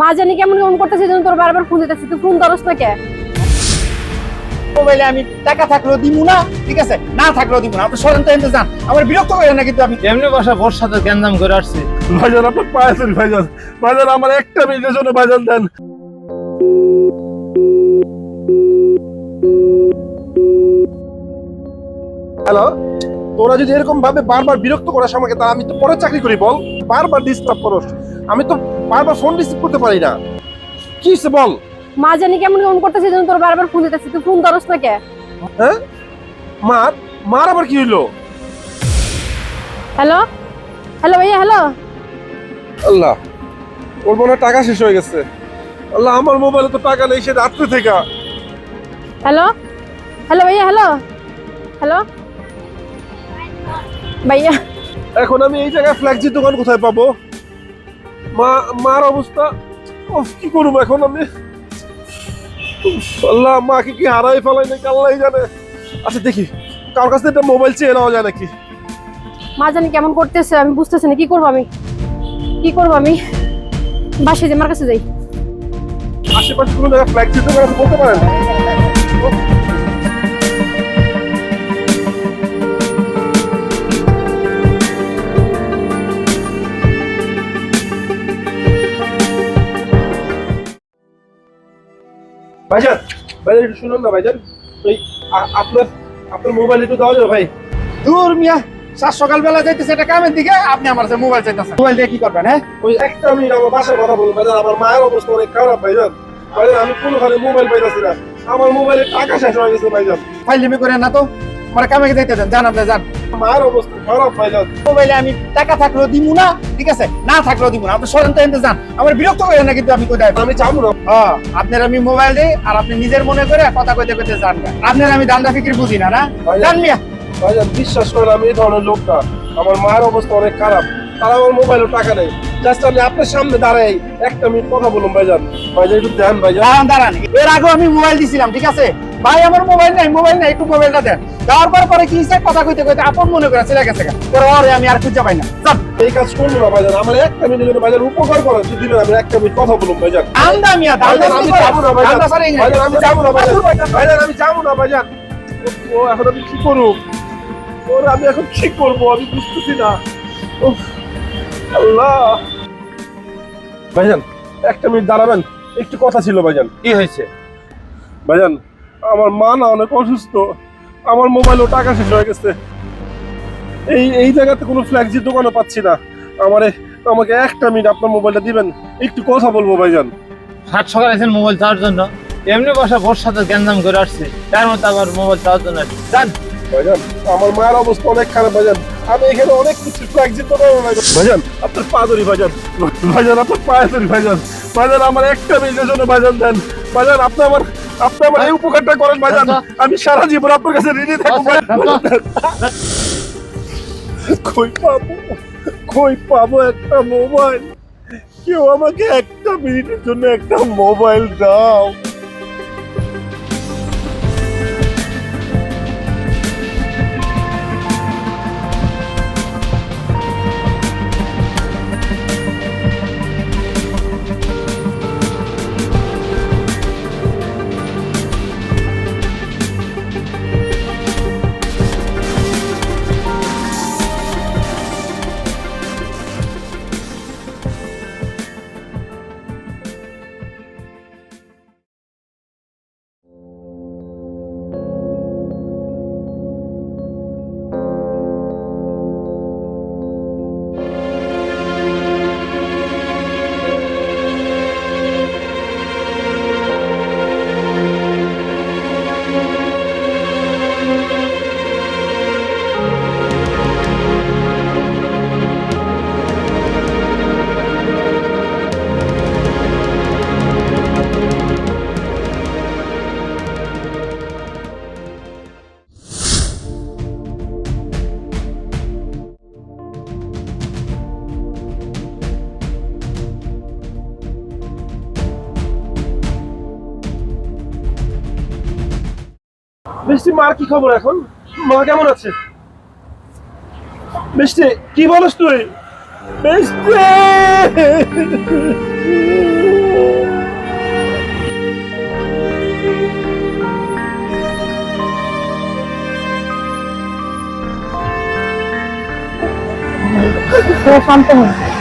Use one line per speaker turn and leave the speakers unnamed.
মা জানি কেমন কেমন করতেছে যেন তোর বারবার ফোন দিতেছে। তুই ফোন ধরস না কে
মোবাইলে আমি টাকা থাকলেও দিব না ঠিক আছে? না থাকলেও দিব না আপনি সরেন তো এনতে যান। আমার বিরক্ত করেন না কিন্তু আমি
এমনি বসা গ্যাঞ্জাম করে আসছি।
ভাইজান আপনার পায়ে ধরি ভাইজান। ভাইজান আমার একটা মিনিটের জন্য ভাইজান দেন। হ্যালো তোরা যদি এরকম ভাবে বারবার বিরক্ত করাস আমাকে তা আমি তো পরে চাকরি করি বল। বারবার ডিস্টার্ব করস। আমি তো বারবার ফোন রিসিভ করতে পারি না। কি হইছে বল?
মা জানি কেমন কেমন করতেছে যেন তোর বারবার ফোন দিতেছে তুই ফোন ধরস না কে?
হ্যাঁ? মার মার আবার কি হইল?
হ্যালো? হ্যালো ভাইয়া হ্যালো?
আল্লাহ ওর মনে টাকা শেষ হয়ে গেছে। আল্লাহ আমার মোবাইলে তো টাকা নেই সে রাত্রে থেকে।
হ্যালো? হ্যালো ভাইয়া হ্যালো? হ্যালো? ভাইয়া।
এখন আমি এই জায়গায় ফ্ল্যাক্সির দোকান কোথায় পাবো? মা মার অবস্থা। কি করব এখন আমি? আল্লাহ মাকে কি হারাই ফেলাই নাকি? আল্লাহ জানে। আচ্ছা দেখি কার কাছ থেকে মোবাইল চেয়ে নেওয়া যায় নাকি?
মা জানি কেমন করতেছে আমি বুঝতেছি না কি করব আমি? কি করব আমি? বাসে যে মার কাছে যাই।
আশেপাশে কোনো জায়গায় আছে বলতে পারেন? ভাইজান ভাইজান একটু শুনুন না ভাইজান। ওই আপনার আপনার মোবাইল একটু দেওয়া যাবে ভাই।
দূর মিয়া সাত সকালবেলা যাইতেছে এটা কামের দিকে? আপনি আমার কাছে মোবাইল চাইতেছেন। মোবাইল দিয়ে কি করবেন হ্যাঁ?
ওই একটা মিনিট আমার বাসার কথা বলুন ভাইজান আমার মায়ের অবস্থা অনেক খারাপ ভাইজান। ভাইজান আমি কোনোখানে মোবাইল পাইতেছি না। আমার মোবাইলে টাকা শেষ হয়ে গেছে ভাইজান।
ফাইলিমি করেন না তো। আমার কামে যাইতে দেন জান আপনি যান।
মায়ের অবস্থা খারাপ ভাইজান
মোবাইলে আমি টাকা থাকলেও দিব না ঠিক আছে? না থাকলেও দিব না। আপনি সরেন তো এনতে যান। আমার বিরক্ত করেন না কিন্তু আমি কোথায়?
আমি যাব না।
হ্যাঁ আপনার আমি মোবাইল দিই আর আপনি নিজের মনে করে কথা কইতে কইতে যান। না। আপনার আমি দান্দা ফিকির বুঝি না না? জান মিয়া।
ভাইজান বিশ্বাস করেন আমি এই ধরনের লোকটা আমার মায়ের অবস্থা অনেক খারাপ। আর আমার মোবাইলে টাকা নেই জাস্ট আমি আপনার সামনে দাঁড়াই একটা মিনিট কথা বলুন ভাইজান। ভাইজান একটু দেন ভাইজান।
দাঁড়ান। এর আগেও আমি মোবাইল দিছিলাম ঠিক আছে? ভাই আমার মোবাইল নাই মোবাইল নাই একটু মোবাইলটা দেন। দেওয়ার পর পরে কি হইছে কথা কইতে কইতে আপন মনে করে চলে গেছে পরে ওরে আমি আর খুঁজে পাই না। যান।
এই কাজ করব না ভাইজান আমার একটা মিনিটের জন্য ভাইজান উপকার করেন যদি দিবেন আমি একটা মিনিট কথা বলুন ভাইজান।
দান্দা মিয়া দান্দা
আমি যাব না ভাইজান। আমি যাব না ভাইজান। ভাইজান আমি যাব না ভাইজান। ও এখন আমি কি করব? ওর আমি এখন কি করব? আমি বুঝতেছি না। উফ, আল্লাহ। ভাইজান একটা মিনিট দাঁড়াবেন। একটু কথা ছিল ভাইজান।
কি হয়েছে?
ভাইজান আমার মা না অনেক অসুস্থ। আমার মোবাইলও টাকা শেষ হয়ে গেছে। এই এই জায়গাতে কোনো ফ্ল্যাক্সির দোকানও পাচ্ছি না। আমারে আমাকে একটা মিনিট আপনার মোবাইলটা দিবেন। একটু কথা বলব ভাইজান।
সাত সকাল এসেন মোবাইল চাওয়ার জন্য এমনি বসা বোর সাথে গ্যাঞ্জাম করে আসছে। তার মধ্যে আবার মোবাইল চাওয়ার জন্য। যান।
ভাইজান আমার মায়ের অবস্থা অনেক খারাপ ভাইজান। আমি এখানে অনেক কিছু ফ্ল্যাক্সির দোকান ভাইজান আপনার পা ধরি ভাইজান। ভাইজান আপনার পায়ে ধরি ভাইজান। ভাইজান আমার একটা মিনিটের জন্য ভাইজান দেন। ভাইজান আপনি আমার আপনি আমার এই উপকারটা করেন ভাইজান। আমি সারা জীবন আপনার কাছে ঋণী থাকব। কই পাবো? কই পাবো একটা মোবাইল? কেউ আমাকে একটা মিনিটের জন্য একটা মোবাইল দাও। বৃষ্টি মার কি খবর এখন? মা কেমন আছে? বৃষ্টি কি বলিস তুই?
বৃষ্টি শান্ত হয়েছে